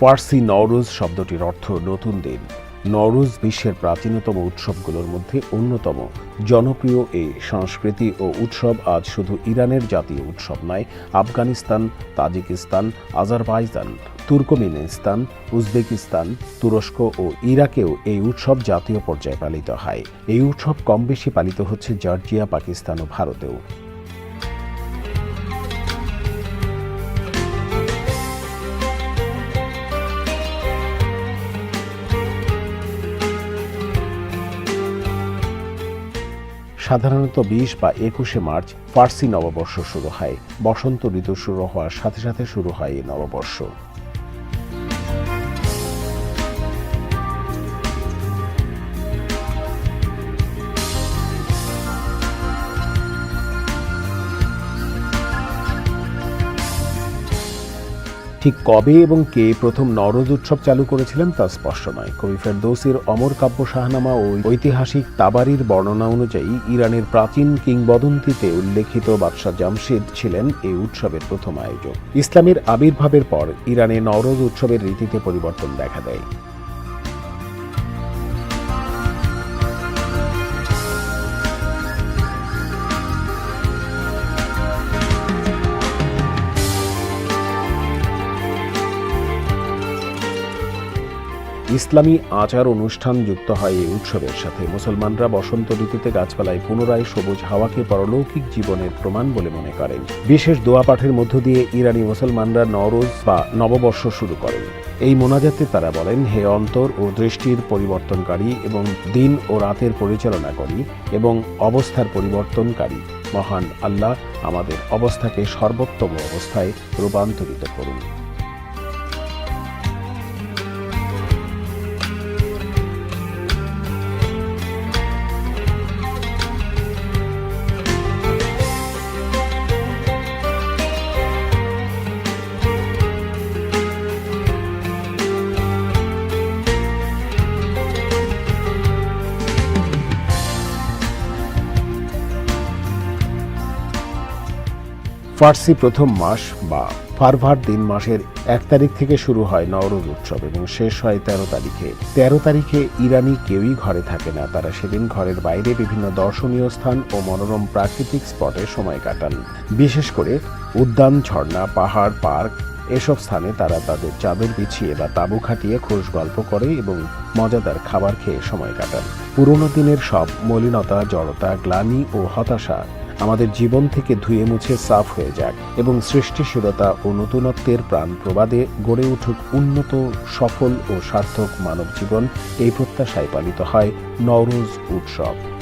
ফার্সি নওরোজ শব্দটির অর্থ নতুন দিন। নওরোজ বিশ্বের প্রাচীনতম উৎসবগুলোর মধ্যে অন্যতম। জনপ্রিয় এই সংস্কৃতি ও উৎসব আজ শুধু ইরানের জাতীয় উৎসব নয়, Afghanistan, Tajikistan, Azerbaijan, Turkmenistan, Uzbekistan, তুরস্ক ও ইরাকেও এই উৎসব জাতীয় পর্যায়ে পালিত হয়। এই উৎসব কম বেশি পালিত হচ্ছে জর্জিয়া, পাকিস্তান ও ভারতেও। সাধারণত বিশ বা একুশে মার্চ ফার্সি নববর্ষ শুরু হয়। বসন্ত ঋতু শুরু হওয়ার সাথে সাথে শুরু হয় এই নববর্ষ। ঠিক কবে এবং কে প্রথম নরজ উৎসব চালু করেছিলেন তা স্পষ্ট নয়। কবি ফেরদৌসির অমর কাব্য শাহনামা ও ঐতিহাসিক তাবারির বর্ণনা অনুযায়ী ইরানের প্রাচীন কিংবদন্তিতে উল্লেখিত বাদশাহ জামশেদ ছিলেন এই উৎসবের প্রথম আয়োজক। ইসলামের আবির্ভাবের পর ইরানে নরদ উৎসবের রীতিতে পরিবর্তন দেখা দেয়। ইসলামী আচার অনুষ্ঠান যুক্ত হয় এই উৎসবের সাথে। মুসলমানরা বসন্ত ঋতুতে গাছপালায় পুনরায় সবুজ হাওয়াকে পরলৌকিক জীবনের প্রমাণ বলে মনে করেন। বিশেষ দোয়া পাঠের মধ্য দিয়ে ইরানি মুসলমানরা নরোজ বা নববর্ষ শুরু করেন। এই মোনাজাতে তারা বলেন, হে অন্তর ও দৃষ্টির পরিবর্তনকারী এবং দিন ও রাতের পরিচালনা পরিচালনাকারী এবং অবস্থার পরিবর্তনকারী, মহান আল্লাহ আমাদের অবস্থাকে সর্বোত্তম অবস্থায় রূপান্তরিত করুন। ফার্সি প্রথম মাস বা ফারভার দিন মাসের এক তারিখ থেকে শুরু হয় নওরোজ উৎসব এবং শেষ হয় তেরো তারিখে। তেরো তারিখে ইরানি কেউই ঘরে থাকে না, তারা সেদিন ঘরের বাইরে বিভিন্ন দর্শনীয় স্থান ও মনোরম প্রাকৃতিক স্পটে সময় কাটান। বিশেষ করে উদ্যান, ঝর্ণা, পাহাড়, পার্ক এসব স্থানে তারা তাদের চাদর বিছিয়ে বা তাঁবু খাটিয়ে খোশ গল্প করে এবং মজাদার খাবার খেয়ে সময় কাটান। পুরনো দিনের সব মলিনতা, জড়তা, গ্লানি ও হতাশা আমাদের জীবন থেকে ধুয়ে মুছে সাফ হয়ে যাক এবং সৃষ্টিশীলতা ও নতুনত্বের প্রাণ প্রবাদে গড়ে উঠুক উন্নত, সফল ও সার্থক মানব জীবন এই প্রত্যাশায় পালিত হয় নওরোজ উৎসব।